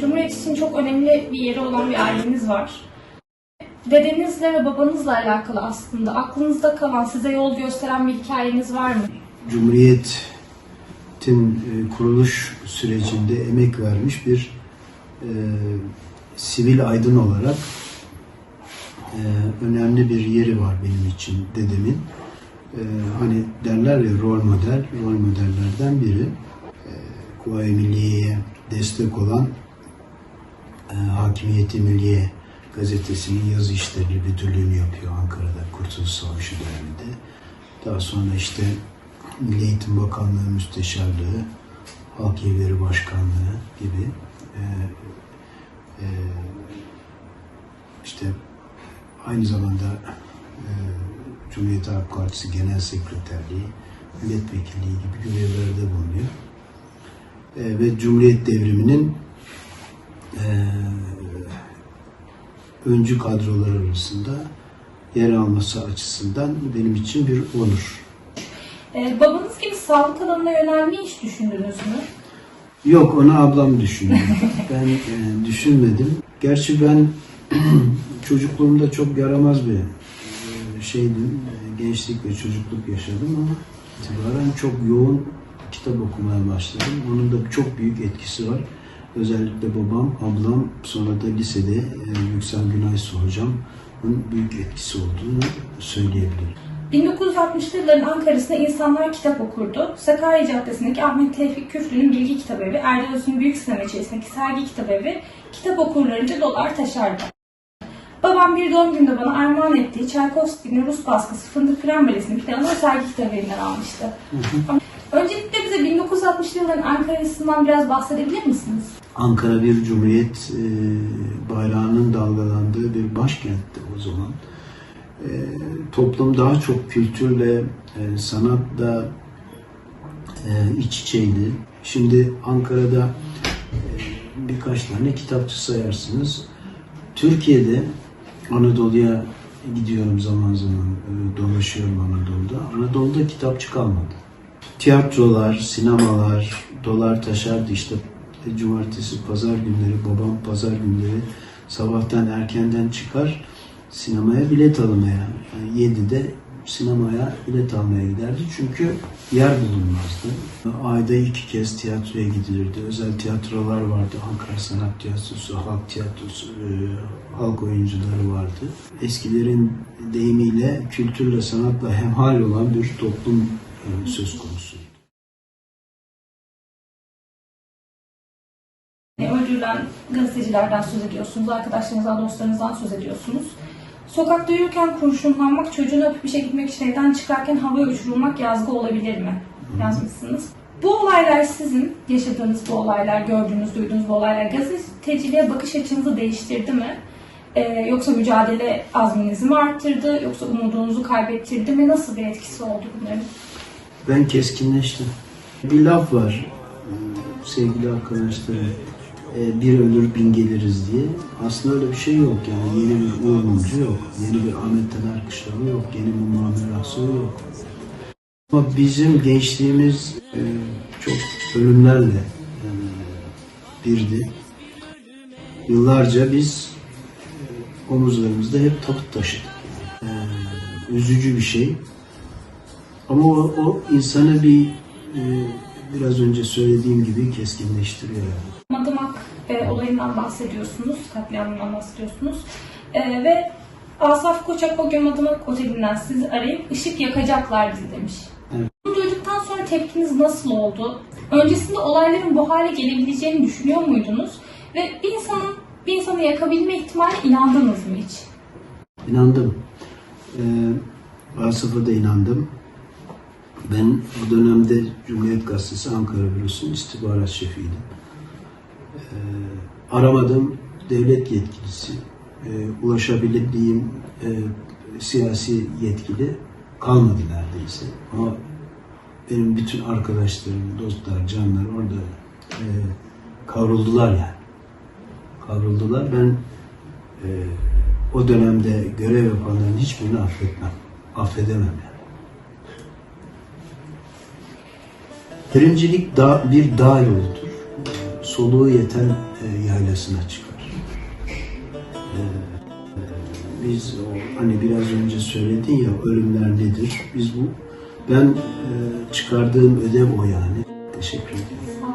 Cumhuriyet için çok önemli bir yeri olan bir aileniz var. Dedenizle ve babanızla alakalı aslında aklınızda kalan, size yol gösteren bir hikayeniz var mı? Cumhuriyet'in e, kuruluş sürecinde emek vermiş bir e, sivil aydın olarak e, önemli bir yeri var benim için dedemin. E, hani derler ya rol model, rol modellerden biri. E, Kuvayi Milliye'ye destek olan e, Hakimiyeti Milliye gazetesinin yazı işleri müdürlüğünü yapıyor Ankara'da Kurtuluş Savaşı döneminde. Daha sonra işte Milli Eğitim Bakanlığı Müsteşarlığı, Halk Evleri Başkanlığı gibi e, e, işte aynı zamanda e, Cumhuriyet Halk Partisi Genel Sekreterliği, Milletvekilliği gibi görevlerde bulunuyor. E, ve Cumhuriyet Devrimi'nin e, öncü kadrolar arasında yer alması açısından benim için bir onur. Ee, babanız gibi sağlık alanına yönelmeyi hiç düşündünüz mü? Yok onu ablam düşünüyor. ben e, düşünmedim. Gerçi ben çocukluğumda çok yaramaz bir e, şeydim. E, gençlik ve çocukluk yaşadım ama itibaren çok yoğun kitap okumaya başladım. Onun da çok büyük etkisi var. Özellikle babam, ablam, sonra da lisede e, Yüksel Günaysu hocamın büyük etkisi olduğunu söyleyebilirim. 1960'lı yılların Ankara'sında insanlar kitap okurdu. Sakarya Caddesi'ndeki Ahmet Tevfik Küflü'nün Bilgi Kitabevi, Erdal Öz'ün Büyük Sinema içerisindeki Sergi Kitabevi kitap okurlarınca dolar taşardı. Babam bir doğum gününde bana armağan ettiği Çaykovski'nin Rus baskısı Fındık Frenbelesi'nin o sergi kitabevinden almıştı. Öncelikle bize 1960'lı yılların Ankara'sından biraz bahsedebilir misiniz? Ankara bir cumhuriyet e, bayrağının dalgalandığı bir başkentti o zaman. E, toplum daha çok kültürle, sanatla e, iç içeydi. Şimdi Ankara'da birkaç tane kitapçı sayarsınız. Türkiye'de Anadolu'ya gidiyorum zaman zaman, dolaşıyorum Anadolu'da. Anadolu'da kitapçı kalmadı. Tiyatrolar, sinemalar, dolar taşardı işte e, cumartesi, pazar günleri, babam pazar günleri sabahtan erkenden çıkar sinemaya bilet almaya. Yani 7'de sinemaya bilet almaya giderdi. Çünkü yer bulunmazdı. Ayda iki kez tiyatroya gidilirdi. Özel tiyatrolar vardı. Ankara Sanat Tiyatrosu, Halk Tiyatrosu, e, halk oyuncuları vardı. Eskilerin deyimiyle kültürle sanatla hemhal olan bir toplum e, söz konusu. Öldürülen gazetecilerden söz ediyorsunuz, arkadaşlarınızdan, dostlarınızdan söz ediyorsunuz. Sokakta yürürken kurşunlanmak, çocuğunu öpüp işe gitmek için evden çıkarken havaya uçurulmak yazgı olabilir mi? Yazmışsınız. Bu olaylar sizin, yaşadığınız bu olaylar, gördüğünüz, duyduğunuz bu olaylar gazeteciliğe bakış açınızı değiştirdi mi? Ee, yoksa mücadele azminizi mi arttırdı, yoksa umudunuzu kaybettirdi mi? Nasıl bir etkisi oldu bunların? Ben keskinleştim. Bir laf var e, sevgili arkadaşlarım. E, Bir ölür bin geliriz diye. Aslında öyle bir şey yok yani. Yeni bir Uğur Mumcu yok. Yeni bir Ahmet Taner Kışlalı yok. Yeni bir Muammer Aksoy yok. Ama bizim gençliğimiz e, çok ölümlerle e, birdi. Yıllarca biz omuzlarımızda hep tabut taşıdık. Üzücü bir şey. Ama o, o insanı bir biraz önce söylediğim gibi keskinleştiriyor. Yani. E, olayından bahsediyorsunuz, katliamından bahsediyorsunuz. E, ve Asaf Koçak o gün Madımak Oteli'nden sizi arayıp ışık yakacaklardı demiş. Evet. Bunu duyduktan sonra tepkiniz nasıl oldu? Öncesinde olayların bu hale gelebileceğini düşünüyor muydunuz? Ve bir insanın bir insanı yakabilme ihtimaline inandınız mı hiç? İnandım. E, Asaf'a da inandım. Ben o dönemde Cumhuriyet Gazetesi Ankara Bürosu'nun istihbarat şefiydim. E, aramadığım devlet yetkilisi, e, ulaşabildiğim e, siyasi yetkili kalmadı neredeyse. Ama benim bütün arkadaşlarım, dostlar, canlar orada e, kavruldular yani. Kavruldular. Ben e, o dönemde görev yapanların hiçbirini affetmem. Affedemem yani. Birincilik dağ, bir dağ yoludur. Soluğu yeten e, yaylasına çıkar. E, e, biz o hani biraz önce söyledin ya ölümler nedir? Biz bu ben e, çıkardığım ödev o yani. Teşekkür ederim.